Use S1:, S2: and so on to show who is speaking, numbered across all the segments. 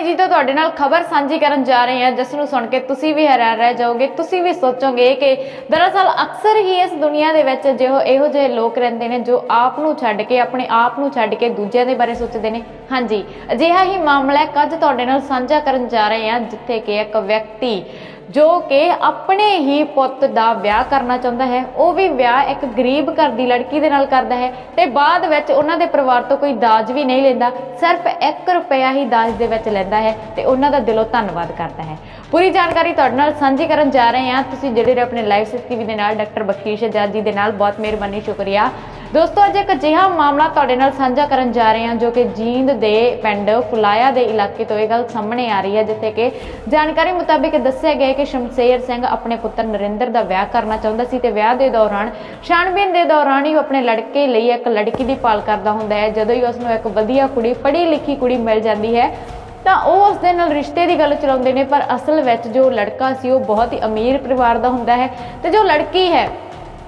S1: ਬਾਈ ਜੀ ਤੋਂ ਤੁਹਾਡੇ ਨਾਲ ਖਬਰ ਸਾਂਝੀ ਕਰਨ ਜਾ ਰਹੇ ਹਾਂ। ਜਿਸ ਨੂੰ ਸੁਣ ਕੇ ਤੁਸੀਂ ਵੀ ਹੈਰਾਨ ਰਹਿ ਜਾਓਗੇ, ਤੁਸੀਂ ਵੀ ਸੋਚੋਗੇ ਕਿ ਦਰਅਸਲ ਅਕਸਰ ਹੀ ਇਸ ਦੁਨੀਆ ਦੇ ਵਿੱਚ ਜਿਹੋ ਇਹੋ ਜਿਹੇ ਲੋਕ ਰਹਿੰਦੇ ਨੇ ਜੋ ਆਪ ਨੂੰ ਛੱਡ ਕੇ, ਆਪਣੇ ਆਪ ਨੂੰ ਛੱਡ ਕੇ ਦੂਜਿਆਂ ਦੇ ਬਾਰੇ ਸੋਚਦੇ ਨੇ। ਹਾਂਜੀ, ਅਜਿਹਾ ਹੀ ਮਾਮਲਾ ਕੱਜ ਤੁਹਾਡੇ ਨਾਲ ਸਾਂਝਾ ਕਰਨ ਜਾ ਰਹੇ ਹਾਂ, ਜਿੱਥੇ ਕਿ ਇੱਕ ਵਿਅਕਤੀ ਜੋ ਕਿ ਆਪਣੇ ਹੀ ਪੁੱਤ ਦਾ ਵਿਆਹ ਕਰਨਾ ਚਾਹੁੰਦਾ ਹੈ, ਉਹ ਵੀ ਵਿਆਹ ਇੱਕ ਗਰੀਬ ਘਰ ਦੀ ਲੜਕੀ ਦੇ ਨਾਲ ਕਰਦਾ ਹੈ ਤੇ ਬਾਅਦ ਵਿੱਚ ਉਹਨਾਂ ਦੇ ਪਰਿਵਾਰ ਤੋਂ ਕੋਈ ਦਾਜ ਵੀ ਨਹੀਂ ਲੈਂਦਾ, ਸਿਰਫ 1 ਰੁਪਿਆ ਹੀ ਦਾਜ ਦੇ ਵਿੱਚ ਲੈਂਦਾ ਹੈ ਤੇ ਉਹਨਾਂ ਦਾ ਦਿਲੋਂ ਧੰਨਵਾਦ ਕਰਦਾ ਹੈ। ਪੂਰੀ ਜਾਣਕਾਰੀ ਤੁਹਾਡੇ ਨਾਲ ਸਾਂਝੀ ਕਰਨ ਜਾ ਰਹੇ ਹਾਂ। ਤੁਸੀਂ ਜਿਹੜੇ ਰਹੇ ਆਪਣੇ ਲਾਈਵ ਸਿਸਟੀਵੀ ਦੇ ਨਾਲ, ਡਾਕਟਰ ਬਖਸ਼ੀਸ਼ ਆਜ਼ਾਦ ਜੀ ਦੇ ਨਾਲ। ਬਹੁਤ ਮਿਹਰਬਾਨੀ, ਸ਼ੁਕਰੀਆ। ਦੋਸਤੋ, ਅੱਜ ਇੱਕ ਅਜਿਹਾ ਮਾਮਲਾ ਤੁਹਾਡੇ ਨਾਲ ਸਾਂਝਾ ਕਰਨ ਜਾ ਰਹੇ ਹਾਂ ਜੋ ਕਿ ਜੀਂਦ ਦੇ ਪਿੰਡ ਫੁਲਾਇਆ ਦੇ ਇਲਾਕੇ ਤੋਂ ਇਹ ਗੱਲ ਸਾਹਮਣੇ ਆ ਰਹੀ ਹੈ, ਜਿੱਥੇ ਕਿ ਜਾਣਕਾਰੀ ਮੁਤਾਬਿਕ ਦੱਸਿਆ ਗਿਆ ਕਿ ਸ਼ਮਸ਼ੇਰ ਸਿੰਘ ਆਪਣੇ ਪੁੱਤਰ ਨਰਿੰਦਰ ਦਾ ਵਿਆਹ ਕਰਨਾ ਚਾਹੁੰਦਾ ਸੀ ਤੇ ਵਿਆਹ ਦੇ ਦੌਰਾਨ ਛਾਣਬੀਨ ਦੇ ਦੌਰਾਨ ਹੀ ਉਹ ਆਪਣੇ ਲੜਕੇ ਲਈ ਇੱਕ ਲੜਕੀ ਦੀ ਭਾਲ ਕਰਦਾ ਹੁੰਦਾ ਹੈ। ਜਦੋਂ ਹੀ ਉਸ ਨੂੰ ਇੱਕ ਵਧੀਆ ਕੁੜੀ ਪੜ੍ਹੀ ਲਿਖੀ ਕੁੜੀ ਮਿਲ ਜਾਂਦੀ ਹੈ, ਤਾਂ ਉਹ ਉਸ ਦੇ ਨਾਲ ਰਿਸ਼ਤੇ ਦੀ ਗੱਲ ਚਲਾਉਂਦੇ ਨੇ, ਪਰ ਅਸਲ ਵਿੱਚ ਜੋ ਲੜਕਾ ਸੀ ਉਹ ਬਹੁਤ ਹੀ ਅਮੀਰ ਪਰਿਵਾਰ ਦਾ ਹੁੰਦਾ ਹੈ ਤੇ ਜੋ ਲੜਕੀ ਹੈ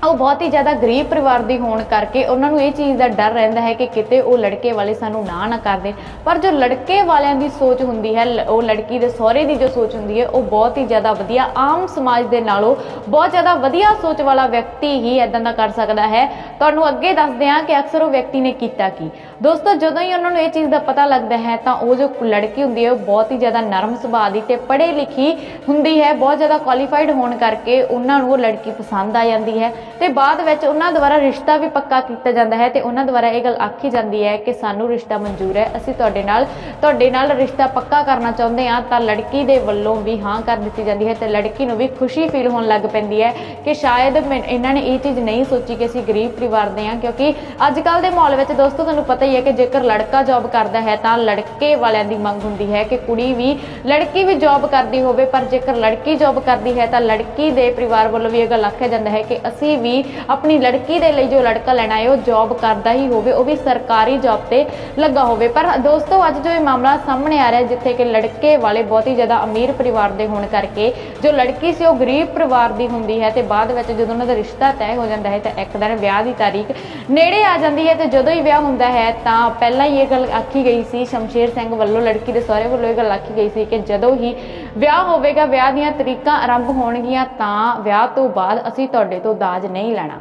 S1: ਉਹ ਬਹੁਤ ਹੀ ਜ਼ਿਆਦਾ ਗਰੀਬ ਪਰਿਵਾਰ ਦੀ ਹੋਣ ਕਰਕੇ ਉਹਨਾਂ ਨੂੰ ਇਹ ਚੀਜ਼ ਦਾ ਡਰ ਰਹਿੰਦਾ ਹੈ ਕਿ ਕਿਤੇ ਉਹ ਲੜਕੇ ਵਾਲੇ ਸਾਨੂੰ ਨਾ ਨਾ ਕਰ ਦੇਣ। ਪਰ ਜੋ ਲੜਕੇ ਵਾਲਿਆਂ ਦੀ ਸੋਚ ਹੁੰਦੀ ਹੈ, ਲ- ਉਹ ਲੜਕੀ ਦੇ ਸਹੁਰੇ ਦੀ ਜੋ ਸੋਚ ਹੁੰਦੀ ਹੈ, ਉਹ ਬਹੁਤ ਹੀ ਜ਼ਿਆਦਾ ਵਧੀਆ ਆਮ ਸਮਾਜ ਦੇ ਨਾਲੋਂ ਬਹੁਤ ਜ਼ਿਆਦਾ ਵਧੀਆ ਸੋਚ ਵਾਲਾ ਵਿਅਕਤੀ ਹੀ ਇਦਾਂ ਦਾ ਕਰ ਸਕਦਾ ਹੈ। ਤੁਹਾਨੂੰ ਅੱਗੇ ਦੱਸਦੇ ਹਾਂ ਕਿ ਅਕਸਰ ਉਹ ਵਿਅਕਤੀ ਨੇ ਕੀਤਾ ਕੀ। ਦੋਸਤੋ, ਜਦੋਂ ਹੀ ਉਹਨਾਂ ਨੂੰ ਇਹ ਚੀਜ਼ ਦਾ ਪਤਾ ਲੱਗਦਾ ਹੈ, ਤਾਂ ਉਹ ਜੋ ਲੜਕੀ ਹੁੰਦੀ ਹੈ, ਉਹ ਬਹੁਤ ਹੀ ਜ਼ਿਆਦਾ ਨਰਮ ਸੁਭਾਅ ਦੀ ਤੇ ਪੜ੍ਹੇ ਲਿਖੀ ਹੁੰਦੀ ਹੈ। ਬਹੁਤ ਜ਼ਿਆਦਾ ਕੁਆਲੀਫਾਈਡ ਹੋਣ ਕਰਕੇ ਉਹਨਾਂ ਨੂੰ ਉਹ ਲੜਕੀ ਪਸੰਦ ਆ ਜਾਂਦੀ ਹੈ ਤੇ ਬਾਅਦ ਵਿੱਚ ਉਹਨਾਂ ਦੁਆਰਾ ਰਿਸ਼ਤਾ ਵੀ ਪੱਕਾ ਕੀਤਾ ਜਾਂਦਾ ਹੈ ਤੇ ਉਹਨਾਂ ਦੁਆਰਾ ਇਹ ਗੱਲ ਆਖੀ ਜਾਂਦੀ ਹੈ ਕਿ ਸਾਨੂੰ ਰਿਸ਼ਤਾ ਮਨਜ਼ੂਰ ਹੈ, ਅਸੀਂ ਤੁਹਾਡੇ ਨਾਲ ਤੁਹਾਡੇ ਨਾਲ ਰਿਸ਼ਤਾ ਪੱਕਾ ਕਰਨਾ ਚਾਹੁੰਦੇ ਹਾਂ ਤਾਂ ਲੜਕੀ ਦੇ ਵੱਲੋਂ ਵੀ ਹਾਂ ਕਰ ਦਿੱਤੀ ਜਾਂਦੀ ਹੈ ਤੇ ਲੜਕੀ ਨੂੰ ਵੀ ਖੁਸ਼ੀ ਫੀਲ ਹੋਣ ਲੱਗ ਪੈਂਦੀ ਹੈ ਕਿ ਸ਼ਾਇਦ ਮੈਂ- ਇਹਨਾਂ ਨੇ ਇਹ ਚੀਜ਼ ਨਹੀਂ ਸੋਚੀ ਕਿ ਅਸੀਂ ਗਰੀਬ ਪਰਿਵਾਰ ਦੇ ਹਾਂ ਕਿਉਂਕਿ ਅੱਜ ਕੱਲ ਦੇ ਮਾਹੌਲ ਵਿੱਚ ਦੋਸਤੋ, ਤੁਹਾਨੂੰ ਪਤਾ ਹੀ ਹੈ ਕਿ ਜੇਕਰ ਲੜਕਾ ਜੌਬ ਕਰਦਾ ਹੈ ਤਾਂ ਲੜਕੇ ਵਾਲਿਆਂ ਦੀ ਮੰਗ ਹੁੰਦੀ ਹੈ ਕਿ ਕੁੜੀ ਵੀ ਲੜਕੀ ਵੀ ਜੌਬ ਕਰਦੀ ਹੋਵੇ, ਪਰ ਜੇਕਰ ਲੜਕੀ ਜੌਬ ਕਰਦੀ ਹੈ ਤਾਂ ਲੜਕੀ ਦੇ ਪਰਿਵਾਰ ਵੱਲੋਂ ਵੀ ਇਹ ਗੱਲ ਆਖਿਆ ਜਾਂਦਾ ਹੈ ਕਿ ਅਸੀਂ ਵੀ ਆਪਣੀ ਲੜਕੀ ਦੇ ਲਈ ਜੋ ਲੜਕਾ ਲੈਣਾ ਹੈ, ਉਹ ਜੌਬ ਕਰਦਾ ਹੀ ਹੋਵੇ, ਉਹ ਵੀ ਸਰਕਾਰੀ ਜੌਬ ਤੇ ਲੱਗਾ ਹੋਵੇ। ਪਰ ਦੋਸਤੋ, ਅੱਜ ਜੋ ਇਹ ਮਾਮਲਾ ਸਾਹਮਣੇ ਆ ਰਿਹਾ ਜਿੱਥੇ ਕਿ ਲੜਕੇ ਵਾਲੇ ਬਹੁਤ ਹੀ ਜ਼ਿਆਦਾ ਅਮੀਰ ਪਰਿਵਾਰ ਦੇ ਹੋਣ ਕਰਕੇ ਜੋ ਲੜਕੀ ਸੀ, ਉਹ ਗਰੀਬ ਪਰਿਵਾਰ ਦੀ ਹੁੰਦੀ ਹੈ ਤੇ ਬਾਅਦ ਵਿੱਚ ਜਦੋਂ ਉਹਨਾਂ ਦਾ ਰਿਸ਼ਤਾ ਤੈਅ ਹੋ ਜਾਂਦਾ ਹੈ, ਤਾਂ ਇੱਕ ਦਿਨ ਵਿਆਹ ਦੀ ਤਾਰੀਖ ਨੇੜੇ ਆ ਜਾਂਦੀ ਹੈ ਤੇ ਜਦੋਂ ਹੀ ਵਿਆਹ ਹੁੰਦਾ ਹੈ ਤਾਂ ਪਹਿਲਾਂ ਇਹ ਗੱਲ ਆਖੀ ਗਈ ਸੀ, ਸ਼ਮਸ਼ੇਰ ਸਿੰਘ ਵੱਲੋਂ, ਲੜਕੀ ਦੇ ਸਹੁਰੇ ਵੱਲੋਂ ਇਹ ਗੱਲ ਆਖੀ ਗਈ ਸੀ ਕਿ ਜਦੋਂ ਹੀ ਵਿਆਹ ਹੋਵੇਗਾ, ਵਿਆਹ ਦੀਆਂ ਤਰੀਕਾਂ ਆਰੰਭ ਹੋਣਗੀਆਂ, ਤਾਂ ਵਿਆਹ ਤੋਂ ਬਾਅਦ ਅਸੀਂ ਤੁਹਾਡੇ ਤੋਂ ਦਾਜ ਨਹੀਂ ਲੈਣਾ।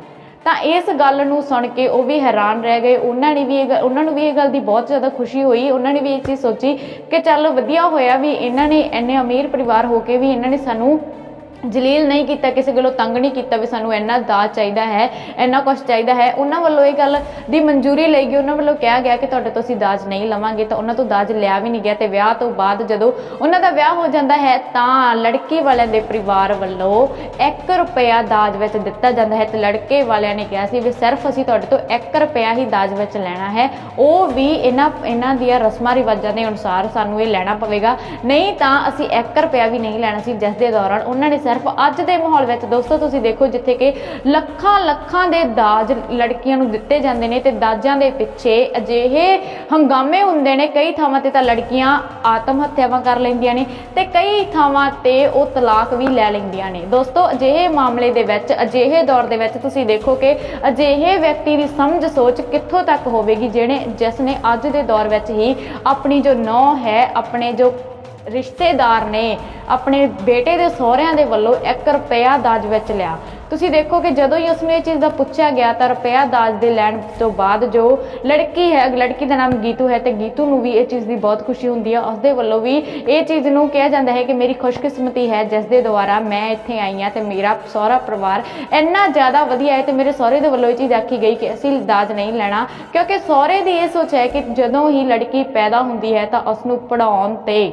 S1: ਤਾਂ ਇਸ ਗੱਲ ਨੂੰ ਸੁਣ ਕੇ ਉਹ ਵੀ ਹੈਰਾਨ ਰਹਿ ਗਏ। ਉਹਨਾਂ ਨੇ ਵੀ ਇਹ ਗੱਲ- ਉਹਨਾਂ ਨੂੰ ਵੀ ਇਹ ਗੱਲ ਦੀ ਬਹੁਤ ਜ਼ਿਆਦਾ ਖੁਸ਼ੀ ਹੋਈ। ਉਹਨਾਂ ਨੇ ਵੀ ਇਹ ਚੀਜ਼ ਸੋਚੀ ਕਿ ਚੱਲ ਵਧੀਆ ਹੋਇਆ ਵੀ ਇਹਨਾਂ ਨੇ ਇੰਨੇ ਅਮੀਰ ਪਰਿਵਾਰ ਹੋ ਕੇ ਵੀ ਇਹਨਾਂ ਨੇ ਸਾਨੂੰ ਜਲੀਲ ਨਹੀਂ ਕੀਤਾ, ਕਿਸੇ ਗੱਲੋਂ ਤੰਗ ਨਹੀਂ ਕੀਤਾ ਵੀ ਸਾਨੂੰ ਇੰਨਾ ਦਾਜ ਚਾਹੀਦਾ ਹੈ, ਇੰਨਾ ਕੁਝ ਚਾਹੀਦਾ ਹੈ। ਉਹਨਾਂ ਵੱਲੋਂ ਇਹ ਗੱਲ ਦੀ ਮਨਜ਼ੂਰੀ ਲਈ ਗਈ ਉਹਨਾਂ ਵੱਲੋਂ ਕਿਹਾ ਗਿਆ ਕਿ ਤੁਹਾਡੇ ਤੋਂ ਅਸੀਂ ਦਾਜ ਨਹੀਂ ਲਵਾਂਗੇ, ਤਾਂ ਉਹਨਾਂ ਤੋਂ ਦਾਜ ਲਿਆ ਵੀ ਨਹੀਂ ਗਿਆ ਤੇ ਵਿਆਹ ਤੋਂ ਬਾਅਦ ਜਦੋਂ ਉਹਨਾਂ ਦਾ ਵਿਆਹ ਹੋ ਜਾਂਦਾ ਹੈ, ਤਾਂ ਲੜਕੀ ਵਾਲਿਆਂ ਦੇ ਪਰਿਵਾਰ ਵੱਲੋਂ 1 ਰੁਪਿਆ ਦਾਜ ਵਿੱਚ ਦਿੱਤਾ ਜਾਂਦਾ ਹੈ ਤੇ ਲੜਕੇ ਵਾਲਿਆਂ ਨੇ ਕਿਹਾ ਸੀ ਵੀ ਸਿਰਫ ਅਸੀਂ ਤੁਹਾਡੇ ਤੋਂ 1 ਰੁਪਿਆ ਹੀ ਦਾਜ ਵਿੱਚ ਲੈਣਾ ਹੈ। ਉਹ ਵੀ ਇਹਨਾਂ ਇਹਨਾਂ ਦੀਆਂ ਰਸਮਾਂ ਰਿਵਾਜਾਂ ਦੇ ਅਨੁਸਾਰ ਸਾਨੂੰ ਇਹ ਲੈਣਾ ਪਵੇਗਾ। ਨਹੀਂ ਤਾਂ ਅਸੀਂ 1 ਰੁਪਿਆ ਵੀ ਨਹੀਂ ਲੈਣਾ ਸੀ, ਜਿਸ ਦੇ ਦੌਰਾਨ ਉਹਨਾਂ ਨੇ ਸਿਰਫ ਅੱਜ ਦੇ ਮਾਹੌਲ ਵਿੱਚ ਦੋਸਤੋ ਤੁਸੀਂ ਦੇਖੋ ਜਿੱਥੇ ਕਿ ਲੱਖਾਂ ਲੱਖਾਂ ਦੇ ਦਾਜ ਲੜਕੀਆਂ ਨੂੰ ਦਿੱਤੇ ਜਾਂਦੇ ਨੇ ਤੇ ਦਾਜਾਂ ਦੇ ਪਿੱਛੇ ਅਜਿਹੇ ਹੰਗਾਮੇ ਹੁੰਦੇ ਨੇ। ਕਈ ਥਾਵਾਂ ਤੇ ਤਾਂ ਲੜਕੀਆਂ ਆਤਮ ਹੱਤਿਆਵਾਂ ਕਰ ਲੈਂਦੀਆਂ ਨੇ ਤੇ ਕਈ ਥਾਵਾਂ ਤੇ ਉਹ ਤਲਾਕ ਵੀ ਲੈ ਲੈਂਦੀਆਂ ਨੇ। ਦੋਸਤੋ, ਅਜਿਹੇ ਮਾਮਲੇ ਦੇ ਵਿੱਚ, ਅਜਿਹੇ ਦੌਰ ਦੇ ਵਿੱਚ ਤੁਸੀਂ ਦੇਖੋ ਕਿ ਅਜਿਹੇ ਵਿਅਕਤੀ ਦੀ ਸਮਝ ਸੋਚ ਕਿੱਥੋਂ ਤੱਕ ਹੋਵੇਗੀ ਜਿਹੜੇ ਜਿਸ ਨੇ ਅੱਜ ਦੇ ਦੌਰ ਵਿੱਚ ਹੀ ਆਪਣੀ ਜੋ ਨੌ ਹੈ, ਆਪਣੇ ਜੋ ਰਿਸ਼ਤੇਦਾਰ ਨੇ ਆਪਣੇ ਬੇਟੇ ਦੇ ਸਹੁਰਿਆਂ ਦੇ ਵੱਲੋਂ 1 ਰੁਪਿਆ ਦਾਜ ਵਿੱਚ ਲਿਆ। ਤੁਸੀਂ ਦੇਖੋ ਕਿ ਜਦੋਂ ਹੀ ਉਸਨੂੰ ਇਹ ਚੀਜ਼ ਦਾ ਪੁੱਛਿਆ ਗਿਆ ਤਾਂ ਰੁਪਿਆ ਦਾਜ ਦੇ ਲੈਣ ਤੋਂ ਬਾਅਦ ਜੋ ਲੜਕੀ ਹੈ, ਲੜਕੀ ਦਾ ਨਾਮ ਗੀਤੂ ਹੈ ਤੇ ਗੀਤੂ ਨੂੰ ਵੀ ਇਹ ਚੀਜ਼ ਦੀ ਬਹੁਤ ਖੁਸ਼ੀ ਹੁੰਦੀ ਹੈ। ਉਸ ਦੇ ਵੱਲੋਂ ਵੀ ਇਹ ਚੀਜ਼ ਨੂੰ ਕਿਹਾ ਜਾਂਦਾ ਹੈ ਕਿ ਮੇਰੀ ਖੁਸ਼ਕਿਸਮਤੀ ਹੈ, ਜਿਸ ਦੇ ਦੁਆਰਾ ਮੈਂ ਇੱਥੇ ਆਈ ਹਾਂ ਤੇ ਮੇਰਾ ਸਹੁਰਾ ਪਰਿਵਾਰ ਇੰਨਾ ਜ਼ਿਆਦਾ ਵਧੀਆ ਹੈ ਤੇ ਮੇਰੇ ਸਹੁਰੇ ਦੇ ਵੱਲੋਂ ਇਹ ਚੀਜ਼ ਆਖੀ ਗਈ ਕਿ ਅਸੀਂ ਦਾਜ ਨਹੀਂ ਲੈਣਾ। ਕਿਉਂਕਿ ਸਹੁਰੇ ਦੀ ਇਹ ਸੋਚ ਹੈ ਕਿ ਜਦੋਂ ਹੀ ਲੜਕੀ ਪੈਦਾ ਹੁੰਦੀ ਹੈ ਤਾਂ ਉਸ ਨੂੰ ਪੜਾਉਣ ਤੇ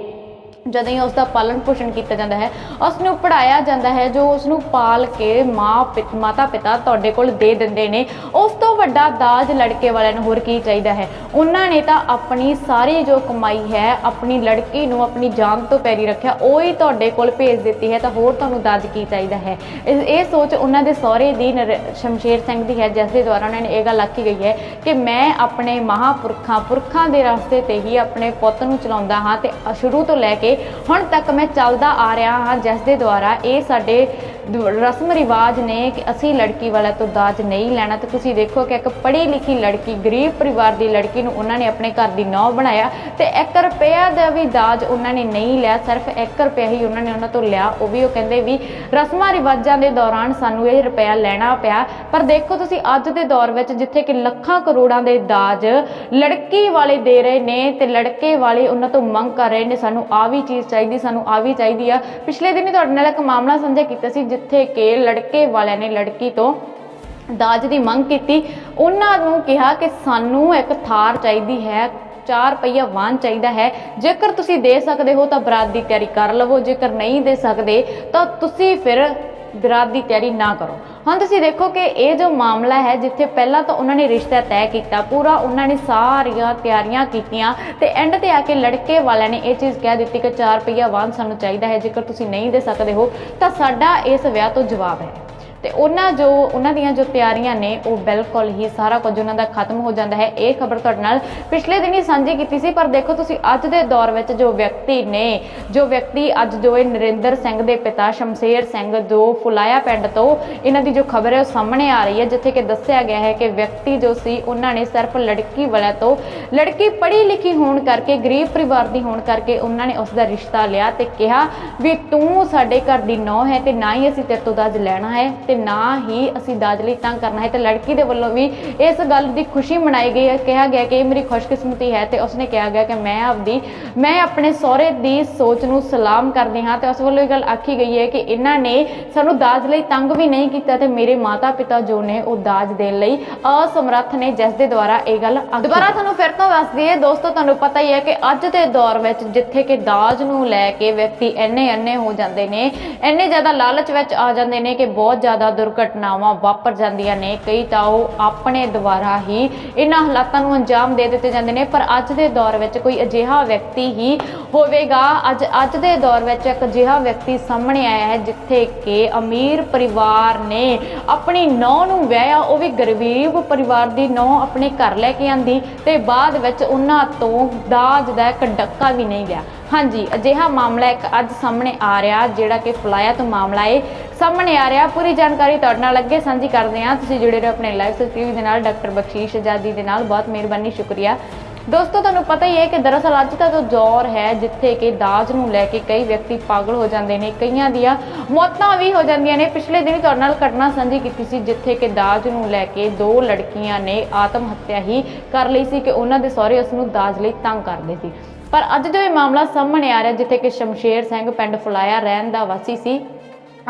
S1: ਜਦੋਂ ਹੀ ਉਸ ਦਾ ਪਾਲਣ ਪੋਸ਼ਣ ਕੀਤਾ ਜਾਂਦਾ ਹੈ ਉਸ ਨੂੰ ਪੜਾਇਆ ਜਾਂਦਾ ਹੈ, ਜੋ ਉਸ ਨੂੰ ਪਾਲ ਕੇ ਮਾਂ ਪਿਤ ਮਾਤਾ ਪਿਤਾ ਤੁਹਾਡੇ ਕੋਲ ਦੇ ਦਿੰਦੇ ਨੇ, ਉਸ ਤੋਂ ਵੱਡਾ ਦਾਜ ਲੜਕੇ ਵਾਲਿਆਂ ਨੂੰ ਹੋਰ ਕੀ ਚਾਹੀਦਾ ਹੈ? ਉਹਨਾਂ ਨੇ ਤਾਂ ਆਪਣੀ ਸਾਰੀ ਜੋ ਕਮਾਈ ਹੈ, ਆਪਣੀ ਲੜਕੀ ਨੂੰ ਆਪਣੀ ਜਾਨ ਤੋਂ ਪੈਰੀ ਰੱਖਿਆ, ਉਹ ਹੀ ਤੁਹਾਡੇ ਕੋਲ ਭੇਜ ਦਿੱਤੀ ਹੈ, ਤਾਂ ਹੋਰ ਤੁਹਾਨੂੰ ਦਾਜ ਕੀ ਚਾਹੀਦਾ ਹੈ? ਇਹ ਇਹ ਸੋਚ ਉਹਨਾਂ ਦੇ ਸਹੁਰੇ ਦੀ ਨਰ- ਸ਼ਮਸ਼ੇਰ ਸਿੰਘ ਦੀ ਹੈ, ਜਿਸ ਦੇ ਦੁਆਰਾ ਉਹਨਾਂ ਨੇ ਇਹ ਗੱਲ ਆਖੀ ਗਈ ਹੈ ਕਿ ਮੈਂ ਆਪਣੇ ਮਹਾਪੁਰਖਾਂ, ਪੁਰਖਾਂ ਦੇ ਰਸਤੇ ਤੇ ਹੀ ਆਪਣੇ ਪੁੱਤ ਨੂੰ ਚਲਾਉਂਦਾ ਹਾਂ ਤੇ ਸ਼ੁਰੂ ਤੋਂ ਲੈ ਕੇ ਹੁਣ ਤੱਕ ਮੈਂ ਚੱਲਦਾ ਆ ਰਿਹਾ ਹਾਂ ਜਿਸ ਦੇ ਦੁਆਰਾ ਇਹ ਸਾਡੇ ਰਸਮ ਰਿਵਾਜ ਨੇ ਕਿ ਅਸੀਂ ਲੜਕੀ ਵਾਲਾ ਤੋਂ ਦਾਜ ਨਹੀਂ ਲੈਣਾ। ਤੇ ਤੁਸੀਂ ਦੇਖੋ ਕਿ ਇੱਕ ਪੜ੍ਹੀ ਲਿਖੀ ਲੜਕੀ, ਗਰੀਬ ਪਰਿਵਾਰ ਦੀ ਲੜਕੀ ਨੂੰ ਉਹਨਾਂ ਨੇ ਆਪਣੇ ਘਰ ਦੀ ਨੌ ਬਣਾਇਆ ਤੇ 1 ਰੁਪਿਆ ਦਾ ਵੀ ਦਾਜ ਉਹਨਾਂ ਨੇ ਨਹੀਂ ਲਿਆ, ਸਿਰਫ 1 ਰੁਪਿਆ ਹੀ ਉਹਨਾਂ ਨੇ ਉਹਨਾਂ ਤੋਂ ਲਿਆ। ਉਹ ਵੀ ਉਹ ਕਹਿੰਦੇ ਵੀ ਰਸਮਾਂ ਰਿਵਾਜਾਂ ਦੇ ਦੌਰਾਨ ਸਾਨੂੰ ਇਹ ਰੁਪਿਆ ਲੈਣਾ ਪਿਆ। ਪਰ ਦੇਖੋ ਤੁਸੀਂ ਅੱਜ ਦੇ ਦੌਰ ਵਿੱਚ ਜਿੱਥੇ ਕਿ ਲੱਖਾਂ ਕਰੋੜਾਂ ਦੇ ਦਾਜ ਲੜਕੀ ਵਾਲੇ ਦੇ ਰਹੇ ਨੇ ਤੇ ਲੜਕੇ ਵਾਲੇ ਉਹਨਾਂ ਤੋਂ ਮੰਗ ਕਰ ਰਹੇ ਨੇ, ਸਾਨੂੰ ਆ ਵੀ ਚੀਜ਼ ਚਾਹੀਦੀ, ਸਾਨੂੰ ਆ ਵੀ ਚਾਹੀਦੀ ਆ। ਪਿਛਲੇ ਦਿਨੀ ਤੁਹਾਡੇ ਨਾਲ ਇੱਕ ਮਾਮਲਾ ਸਾਂਝਾ ਕੀਤਾ ਸੀ ਜਿੱਥੇ ਕਿ ਲੜਕੇ ਵਾਲਿਆਂ ਨੇ ਲੜਕੀ ਤੋਂ ਦਾਜ ਦੀ ਮੰਗ ਕੀਤੀ, ਉਹਨਾਂ ਨੂੰ ਕਿਹਾ ਕਿ ਸਾਨੂੰ ਇੱਕ ਥਾਰ ਚਾਹੀਦੀ ਹੈ 4 ਪਹੀਆ ਵਾਹਨ ਚਾਹੀਦਾ ਹੈ। ਜੇਕਰ ਤੁਸੀਂ ਦੇ ਸਕਦੇ ਹੋ ਤਾਂ ਬਰਾਤ ਦੀ ਤਿਆਰੀ ਕਰ ਲਵੋ, ਜੇਕਰ ਨਹੀਂ ਦੇ ਸਕਦੇ ਤਾਂ ਤੁਸੀਂ ਫਿਰ ਬਰਾਤ ਦੀ ਤਿਆਰੀ ਨਾ ਕਰੋ। ਹੁਣ ਤੁਸੀਂ ਦੇਖੋ ਕਿ ਇਹ ਜੋ ਮਾਮਲਾ ਹੈ, ਜਿੱਥੇ ਪਹਿਲਾਂ ਤਾਂ ਉਹਨਾਂ ਨੇ ਰਿਸ਼ਤਾ ਤੈਅ ਕੀਤਾ, ਪੂਰਾ ਉਹਨਾਂ ਨੇ ਸਾਰੀਆਂ ਤਿਆਰੀਆਂ ਕੀਤੀਆਂ ਤੇ ਐਂਡ ਤੇ ਆ ਕੇ ਲੜਕੇ ਵਾਲਿਆਂ ਨੇ ਇਹ ਚੀਜ਼ ਕਹਿ ਦਿੱਤੀ ਕਿ 4 ਰੁਪਈਆ ਵਾਹਨ ਸਾਨੂੰ ਚਾਹੀਦਾ ਹੈ, ਜੇਕਰ ਤੁਸੀਂ ਨਹੀਂ ਦੇ ਸਕਦੇ ਹੋ, ਤਾਂ ਸਾਡਾ ਇਸ ਵਿਆਹ ਤੋਂ ਜਵਾਬ ਹੈ। ਤੇ ਉਹਨਾਂ ਜੋ, ਉਹਨਾਂ ਦੀਆਂ ਜੋ ਤਿਆਰੀਆਂ ਨੇ, ਉਹ ਬਿਲਕੁਲ ਹੀ ਸਾਰਾ ਕੁਝ ਉਹਨਾਂ ਦਾ ਖਤਮ ਹੋ ਜਾਂਦਾ ਹੈ। ਇਹ ਖਬਰ ਤੁਹਾਡੇ ਨਾਲ ਪਿਛਲੇ ਦਿਨੀ ਸਾਂਝੀ ਕੀਤੀ ਸੀ, ਪਰ ਦੇਖੋ ਤੁਸੀਂ ਅੱਜ ਦੇ ਦੌਰ ਵਿੱਚ ਜੋ ਵਿਅਕਤੀ ਨੇ, ਜੋ ਵਿਅਕਤੀ ਅੱਜ ਜੋ ਇਹ ਨਰਿੰਦਰ ਸਿੰਘ ਦੇ ਪਿਤਾ ਸ਼ਮਸ਼ੇਰ ਸਿੰਘ ਜੋ ਫੁਲਾਇਆ ਪਿੰਡ ਤੋਂ, ਇਹਨਾਂ ਦੀ ਜੋ ਖਬਰ ਹੈ ਉਹ ਸਾਹਮਣੇ ਆ ਰਹੀ ਹੈ, ਜਿੱਥੇ ਕਿ ਦੱਸਿਆ ਗਿਆ ਹੈ ਕਿ ਵਿਅਕਤੀ ਜੋ ਸੀ, ਉਹਨਾਂ ਨੇ ਸਿਰਫ ਲੜਕੀ ਵਾਲਿਆਂ ਤੋਂ, ਲੜਕੀ ਪੜ੍ਹੀ ਲਿਖੀ ਹੋਣ ਕਰਕੇ, ਗਰੀਬ ਪਰਿਵਾਰ ਦੀ ਹੋਣ ਕਰਕੇ ਉਹਨਾਂ ਨੇ ਉਸ ਦਾ ਰਿਸ਼ਤਾ ਲਿਆ ਤੇ ਕਿਹਾ ਵੀ ਤੂੰ ਸਾਡੇ ਘਰ ਦੀ ਨੌ ਹੈ ਤੇ ਨਾ ਹੀ ਅਸੀਂ ਤੇਰੇ ਤੋਂ ਦਾਜ ਲੈਣਾ ਹੈ। ਤੇ ਨਾ ਹੀ ਅਸੀਂ ਦਾਜ ਲਈ ਤੰਗ ਕਰਨਾ ਹੈ। ਤੇ ਲੜਕੀ ਦੇ ਵੱਲੋਂ ਵੀ ਇਸ ਗੱਲ ਦੀ ਖੁਸ਼ੀ ਮਨਾਈ ਗਈ ਹੈ। ਕਿਹਾ ਗਿਆ ਕਿ ਇਹ ਮੇਰੀ ਖੁਸ਼ਕਿਸਮਤੀ ਹੈ ਤੇ ਉਸਨੇ ਕਿਹਾ ਗਿਆ ਕਿ ਮੈਂ ਆਪਦੀ, ਮੈਂ ਆਪਣੇ ਸਹੁਰੇ ਦੀ ਸੋਚ ਨੂੰ ਸਲਾਮ ਕਰਦੀ ਹਾਂ ਤੇ ਉਸ ਵੱਲੋਂ ਇਹ ਗੱਲ ਆਖੀ ਗਈ ਹੈ ਕਿ ਇਹਨਾਂ ਨੇ ਸਾਨੂੰ ਦਾਜ ਲਈ ਤੰਗ ਵੀ ਨਹੀਂ ਕੀਤਾ ਤੇ ਮੇਰੇ ਮਾਤਾ ਪਿਤਾ ਜੋ ਨੇ ਉਹ ਦਾਜ ਦੇਣ ਲਈ ਅਸਮਰੱਥ ਨੇ ਜਿਸ ਦੇ ਦੁਆਰਾ ਇਹ ਗੱਲ ਦੁਬਾਰਾ ਤੁਹਾਨੂੰ ਫਿਰ ਤੋਂ ਦੱਸ ਦਈਏ, ਦੋਸਤੋ, ਤੁਹਾਨੂੰ ਪਤਾ ਹੀ ਹੈ ਕਿ ਅੱਜ ਦੇ ਦੌਰ ਵਿੱਚ ਜਿੱਥੇ ਕਿ ਦਾਜ ਨੂੰ ਲੈ ਕੇ ਵਿਅਕਤੀ ਇੰਨੇ ਇੰਨੇ ਹੋ ਜਾਂਦੇ ਨੇ, ਇੰਨੇ ਜ਼ਿਆਦਾ ਲਾਲਚ ਵਿੱਚ ਆ ਜਾਂਦੇ ਨੇ ਕਿ ਬਹੁਤ ਜ਼ਿਆਦਾ ਦੁਰਘਟਨਾਵਾਂ ਵਾਪਰ ਜਾਂਦੀਆਂ ਨੇ। ਕਈ ਤਾਂ ਉਹ ਆਪਣੇ ਦੁਆਰਾ ਹੀ ਇਹਨਾਂ ਹਾਲਾਤਾਂ ਨੂੰ ਅੰਜਾਮ ਦੇ ਦਿੱਤੇ ਜਾਂਦੇ ਨੇ। ਪਰ ਅੱਜ ਦੇ ਦੌਰ ਵਿੱਚ ਕੋਈ ਅਜਿਹਾ ਵਿਅਕਤੀ ਹੀ ਹੋਵੇਗਾ। ਅੱਜ ਅੱਜ ਦੇ ਦੌਰ ਵਿੱਚ ਇੱਕ ਅਜਿਹਾ ਵਿਅਕਤੀ ਸਾਹਮਣੇ ਆਇਆ ਹੈ, ਜਿੱਥੇ ਕਿ ਅਮੀਰ ਪਰਿਵਾਰ ਨੇ ਆਪਣੀ ਨੌਂ ਨੂੰ ਵਿਆਹਿਆ। ਉਹ ਵੀ ਗਰੀਬ ਪਰਿਵਾਰ ਦੀ ਨੌਂ ਆਪਣੇ ਘਰ ਲੈ ਕੇ ਆਂਦੀ ਤੇ ਬਾਅਦ ਵਿੱਚ ਉਹਨਾਂ ਤੋਂ ਦਾਜ ਦਾ ਇੱਕ ਡੱਕਾ ਵੀ ਨਹੀਂ ਗਿਆ। ਹਾਂਜੀ, ਅਜਿਹਾ ਮਾਮਲਾ ਇੱਕ ਅੱਜ ਸਾਹਮਣੇ ਆ ਰਿਹਾ, ਜਿਹੜਾ ਕਿ ਫਲਾਇਆ ਤੋਂ ਮਾਮਲਾ ਹੈ ਸਾਹਮਣੇ ਆ ਰਿਹਾ, ਪੂਰੀ ਜਾਣਕਾਰੀ ਤੁਹਾਡੇ ਨਾਲ ਅੱਗੇ ਸਾਂਝੀ ਕਰਦੇ ਹਾਂ। ਤੁਸੀਂ ਜੁੜੇ ਰਹੋ ਆਪਣੇ ਲਾਈਵ ਟੀਵੀ ਦੇ ਨਾਲ, ਡਾਕਟਰ ਬਖਸ਼ੀਸ਼ ਆਜ਼ਾਦੀ ਦੇ ਨਾਲ। ਬਹੁਤ ਮਿਹਰਬਾਨੀ, ਸ਼ੁਕਰੀਆ। ਦੋਸਤੋ, ਤੁਹਾਨੂੰ ਪਤਾ ਹੀ ਹੈ ਕਿ ਦਰਅਸਲ ਅੱਜ ਦਾ ਜੋ ਦੌਰ ਹੈ, ਜਿੱਥੇ ਕਿ ਦਾਜ ਨੂੰ ਲੈ ਕੇ ਕਈ ਵਿਅਕਤੀ ਪਾਗਲ ਹੋ ਜਾਂਦੇ ਨੇ, ਕਈਆਂ ਦੀਆਂ ਮੌਤਾਂ ਵੀ ਹੋ ਜਾਂਦੀਆਂ ਨੇ। ਪਿਛਲੇ ਦਿਨ ਤੁਹਾਡੇ ਨਾਲ ਘਟਨਾ ਸਾਂਝੀ ਕੀਤੀ ਸੀ, ਜਿੱਥੇ ਕਿ ਦਾਜ ਨੂੰ ਲੈ ਕੇ ਦੋ ਲੜਕੀਆਂ ਨੇ ਆਤਮ ਹੱਤਿਆ ਹੀ ਕਰ ਲਈ ਸੀ ਕਿ ਉਹਨਾਂ ਦੇ ਸਹੁਰੇ ਉਸ ਨੂੰ ਦਾਜ ਲਈ ਤੰਗ ਕਰਦੇ ਸੀ। ਪਰ ਅੱਜ ਜੋ ਇਹ ਮਾਮਲਾ ਸਾਹਮਣੇ ਆ ਰਿਹਾ, ਜਿੱਥੇ ਕਿ ਸ਼ਮਸ਼ੇਰ ਸਿੰਘ ਪਿੰਡ ਫੁਲਾਇਆ ਰਹਿਣ ਦਾ ਵਾਸੀ ਸੀ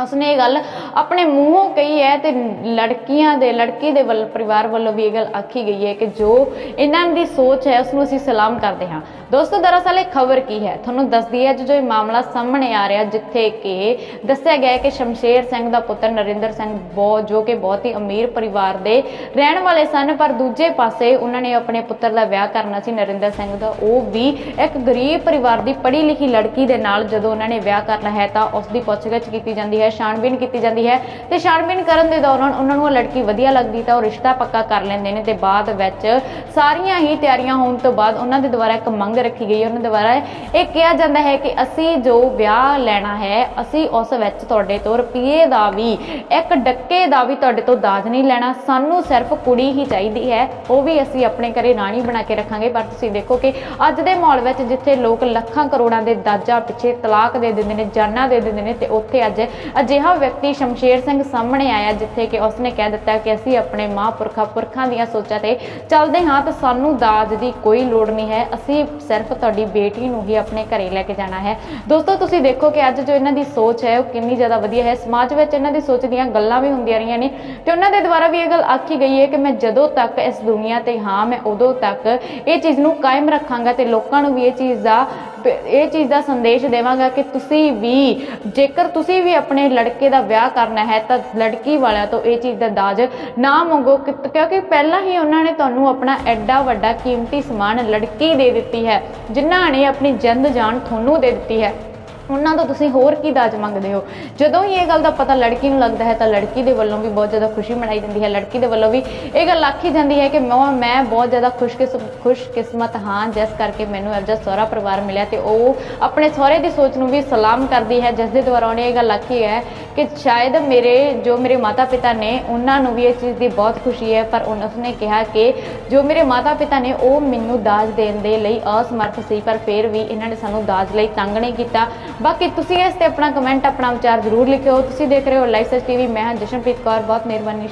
S1: ਉਸਨੇ ਇਹ ਗੱਲ ਆਪਣੇ ਮੂੰਹੋਂ ਕਹੀ ਹੈ ਤੇ ਲੜਕੀਆਂ ਦੇ, ਲੜਕੀ ਦੇ ਵੱਲ, ਪਰਿਵਾਰ ਵੱਲੋਂ ਵੀ ਇਹ ਗੱਲ ਆਖੀ ਗਈ ਹੈ ਕਿ ਜੋ ਇਹਨਾਂ ਦੀ ਸੋਚ ਹੈ ਉਸ ਨੂੰ ਅਸੀਂ ਸਲਾਮ ਕਰਦੇ ਹਾਂ। ਦੋਸਤੋ, ਦਰਅਸਲ ਇਹ ਖਬਰ ਕੀ ਹੈ? ਤੁਹਾਨੂੰ ਦੱਸਦੀ ਹੈ ਜੋ ਇਹ ਮਾਮਲਾ ਸਾਹਮਣੇ ਆ ਰਿਹਾ, ਜਿੱਥੇ ਕਿ ਦੱਸਿਆ ਗਿਆ ਹੈ ਕਿ ਸ਼ਮਸ਼ੇਰ ਸਿੰਘ ਦਾ ਪੁੱਤਰ ਨਰਿੰਦਰ ਸਿੰਘ ਬਹੁਤ ਜੋ ਕਿ ਬਹੁਤ ਹੀ ਅਮੀਰ ਪਰਿਵਾਰ ਦੇ ਰਹਿਣ ਵਾਲੇ ਸਨ, ਪਰ ਦੂਜੇ ਪਾਸੇ ਉਹਨਾਂ ਨੇ ਆਪਣੇ ਪੁੱਤਰ ਦਾ ਵਿਆਹ ਕਰਨਾ ਸੀ, ਨਰਿੰਦਰ ਸਿੰਘ ਦਾ। ਉਹ ਵੀ ਇੱਕ ਗਰੀਬ ਪਰਿਵਾਰ ਦੀ ਪੜ੍ਹੀ ਲਿਖੀ ਲੜਕੀ ਦੇ ਨਾਲ ਜਦੋਂ ਉਹਨਾਂ ਨੇ ਵਿਆਹ ਕਰਨਾ ਹੈ, ਤਾਂ ਉਸ ਦੀ ਪੁੱਛਗਿੱਛ ਕੀਤੀ ਜਾਂਦੀ ਹੈ ਛਾਣਬੀਨ ਕੀਤੀ ਜਾਂਦੀ ਹੈ ਤੇ ਛਾਣਬੀਨ ਕਰਨ ਦੇ ਦੌਰਾਨ ਉਹਨਾਂ ਨੂੰ ਉਹ ਲੜਕੀ ਵਧੀਆ ਲੱਗਦੀ ਤਾਂ ਉਹ ਰਿਸ਼ਤਾ ਪੱਕਾ ਕਰ ਲੈਂਦੇ ਨੇ ਤੇ ਬਾਅਦ ਵਿੱਚ ਸਾਰੀਆਂ ਹੀ ਤਿਆਰੀਆਂ ਹੋਣ ਤੋਂ ਬਾਅਦ ਉਹਨਾਂ ਦੇ ਦੁਆਰਾ ਇੱਕ ਮੰਗ ਰੱਖੀ ਗਈ ਉਹਨਾਂ ਦੁਆਰਾ ਇਹ ਕਿਹਾ ਜਾਂਦਾ ਹੈ ਕਿ ਅਸੀਂ ਜੋ ਵਿਆਹ ਲੈਣਾ ਹੈ, ਅਸੀਂ ਉਸ ਵਿੱਚ ਤੁਹਾਡੇ ਤੋਂ ਰੁਪਈਏ ਦਾ ਵੀ, ਇੱਕ ਡੱਕੇ ਦਾ ਵੀ ਤੁਹਾਡੇ ਤੋਂ ਦਾਜ ਨਹੀਂ ਲੈਣਾ। ਸਾਨੂੰ ਸਿਰਫ ਕੁੜੀ ਹੀ ਚਾਹੀਦੀ ਹੈ। ਉਹ ਵੀ ਅਸੀਂ ਆਪਣੇ ਘਰੇ ਰਾਣੀ ਬਣਾ ਕੇ ਰੱਖਾਂਗੇ। ਪਰ ਤੁਸੀਂ ਦੇਖੋ ਕਿ ਅੱਜ ਦੇ ਮਾਹੌਲ ਵਿੱਚ ਜਿੱਥੇ ਲੋਕ ਲੱਖਾਂ ਕਰੋੜਾਂ ਦੇ ਦਾਜਾਂ ਪਿੱਛੇ ਤਲਾਕ ਦੇ ਦਿੰਦੇ ਨੇ, ਜਾਨਾਂ ਦੇ ਦਿੰਦੇ ਨੇ ਤੇ ਉੱਥੇ ਅੱਜ ਅਜਿਹਾ ਵਿਅਕਤੀ ਸ਼ਮਸ਼ੇਰ ਸਿੰਘ ਸਾਹਮਣੇ ਆਇਆ ਜਿੱਥੇ ਕਿ ਉਸਨੇ ਕਹਿ ਦਿੱਤਾ ਕਿ ਅਸੀਂ ਆਪਣੇ ਮਹਾਂਪੁਰਖਾਂ, ਪੁਰਖਾਂ ਦੀਆਂ ਸੋਚਾਂ ਤੇ ਚੱਲਦੇ ਹਾਂ ਤਾਂ ਸਾਨੂੰ ਦਾਜ ਦੀ ਕੋਈ ਲੋੜ ਨਹੀਂ ਹੈ। ਅਸੀਂ ਸਿਰਫ ਤੁਹਾਡੀ ਬੇਟੀ ਨੂੰ ਹੀ ਆਪਣੇ ਘਰੇ ਲੈ ਕੇ ਜਾਣਾ ਹੈ। ਦੋਸਤੋ, ਤੁਸੀਂ ਦੇਖੋ ਕਿ ਅੱਜ ਜੋ ਇਹਨਾਂ ਦੀ ਸੋਚ ਹੈ, ਉਹ ਕਿੰਨੀ ਜ਼ਿਆਦਾ ਵਧੀਆ ਹੈ। ਸਮਾਜ ਵਿੱਚ ਇਹਨਾਂ ਦੀ ਸੋਚ ਦੀਆਂ ਗੱਲਾਂ ਵੀ ਹੁੰਦੀਆਂ ਰਹੀਆਂ ਨੇ ਤੇ ਉਹਨਾਂ ਦੇ ਦੁਆਰਾ ਵੀ ਇਹ ਗੱਲ ਆਖੀ ਗਈ ਹੈ ਕਿ ਮੈਂ ਜਦੋਂ ਤੱਕ ਇਸ ਦੁਨੀਆ ਤੇ ਹਾਂ, ਮੈਂ ਉਦੋਂ ਤੱਕ ਇਹ ਚੀਜ਼ ਨੂੰ ਕਾਇਮ ਰੱਖਾਂਗਾ ਤੇ ਲੋਕਾਂ ਨੂੰ ਵੀ ਇਹ ਚੀਜ਼ ਦਾ ਇਹ ਚੀਜ਼ ਦਾ ਸੰਦੇਸ਼ ਦੇਵਾਂਗਾ ਕਿ ਤੁਸੀਂ ਵੀ, ਜੇਕਰ ਤੁਸੀਂ ਵੀ ਆਪਣੇ ਲੜਕੇ ਦਾ ਵਿਆਹ ਕਰਨਾ ਹੈ, ਤਾਂ ਲੜਕੀ ਵਾਲਿਆਂ ਤੋਂ ਇਹ ਚੀਜ਼ ਦਾ ਦਾਜ ਨਾ ਮੰਗੋ, ਕਿ- ਕਿਉਂਕਿ ਪਹਿਲਾਂ ਹੀ ਉਹਨਾਂ ਨੇ ਤੁਹਾਨੂੰ ਆਪਣਾ ਐਡਾ ਵੱਡਾ ਕੀਮਤੀ ਸਮਾਨ ਲੜਕੀ ਦੇ ਦਿੱਤੀ ਹੈ, ਜਿਨ੍ਹਾਂ ਨੇ ਆਪਣੀ ਜਿੰਦ ਜਾਨ ਤੁਹਾਨੂੰ ਦੇ ਦਿੱਤੀ ਹੈ। ਉਹਨਾਂ ਤੋਂ ਤੁਸੀਂ ਹੋਰ ਕੀ ਦਾਜ ਮੰਗਦੇ ਹੋ? ਜਦੋਂ ਹੀ ਇਹ ਗੱਲ ਦਾ ਪਤਾ ਲੜਕੀ ਨੂੰ ਲੱਗਦਾ ਹੈ, ਤਾਂ ਲੜਕੀ ਦੇ ਵੱਲੋਂ ਵੀ ਬਹੁਤ ਜ਼ਿਆਦਾ ਖੁਸ਼ੀ ਮਨਾਈ ਜਾਂਦੀ ਹੈ। ਲੜਕੀ ਦੇ ਵੱਲੋਂ ਵੀ ਇਹ ਗੱਲ ਆਖੀ ਜਾਂਦੀ ਹੈ ਕਿ ਮੈਂ ਮੈਂ ਬਹੁਤ ਜ਼ਿਆਦਾ ਖੁਸ਼ਕਿਸ ਖੁਸ਼ਕਿਸਮਤ ਹਾਂ, ਜਿਸ ਕਰਕੇ ਮੈਨੂੰ ਇਹੋ ਜਿਹਾ ਸਹੁਰਾ ਪਰਿਵਾਰ ਮਿਲਿਆ ਤੇ ਉਹ ਆਪਣੇ ਸਹੁਰੇ ਦੀ ਸੋਚ ਨੂੰ ਵੀ ਸਲਾਮ ਕਰਦੀ ਹੈ, ਜਿਸ ਦੇ ਦੁਆਰਾ ਉਹਨੇ ਇਹ ਗੱਲ ਆਖੀ ਹੈ ਕਿ ਸ਼ਾਇਦ ਮੇਰੇ, ਜੋ ਮੇਰੇ ਮਾਤਾ ਪਿਤਾ ਨੇ, ਉਹਨਾਂ ਨੂੰ ਵੀ ਇਸ ਚੀਜ਼ ਦੀ ਬਹੁਤ ਖੁਸ਼ੀ ਹੈ, ਪਰ ਉਹਨਾਂ ਉਸਨੇ ਕਿਹਾ ਕਿ ਜੋ ਮੇਰੇ ਮਾਤਾ ਪਿਤਾ ਨੇ, ਉਹ ਮੈਨੂੰ ਦਾਜ ਦੇਣ ਦੇ ਲਈ ਅਸਮਰਥ ਸੀ, ਪਰ ਫਿਰ ਵੀ ਇਹਨਾਂ ਨੇ ਸਾਨੂੰ ਦਾਜ ਲਈ ਤੰਗ ਨਹੀਂ ਕੀਤਾ। ਬਾਕੀ ਤੁਸੀਂ ਇਸ ਤੇ ਆਪਣਾ ਕਮੈਂਟ ਆਪਣਾ ਵਿਚਾਰ ਜ਼ਰੂਰ ਲਿਖਿਓ। ਤੁਸੀਂ ਦੇਖ ਰਹੇ ਹੋ ਲਾਈਵ ਸੱਚ ਟੀਵੀ ਮੈਂ ਹਾਂ ਜਸ਼ਨਪ੍ਰੀਤ ਕੌਰ, ਬਹੁਤ ਮਿਹਰਬਾਨੀ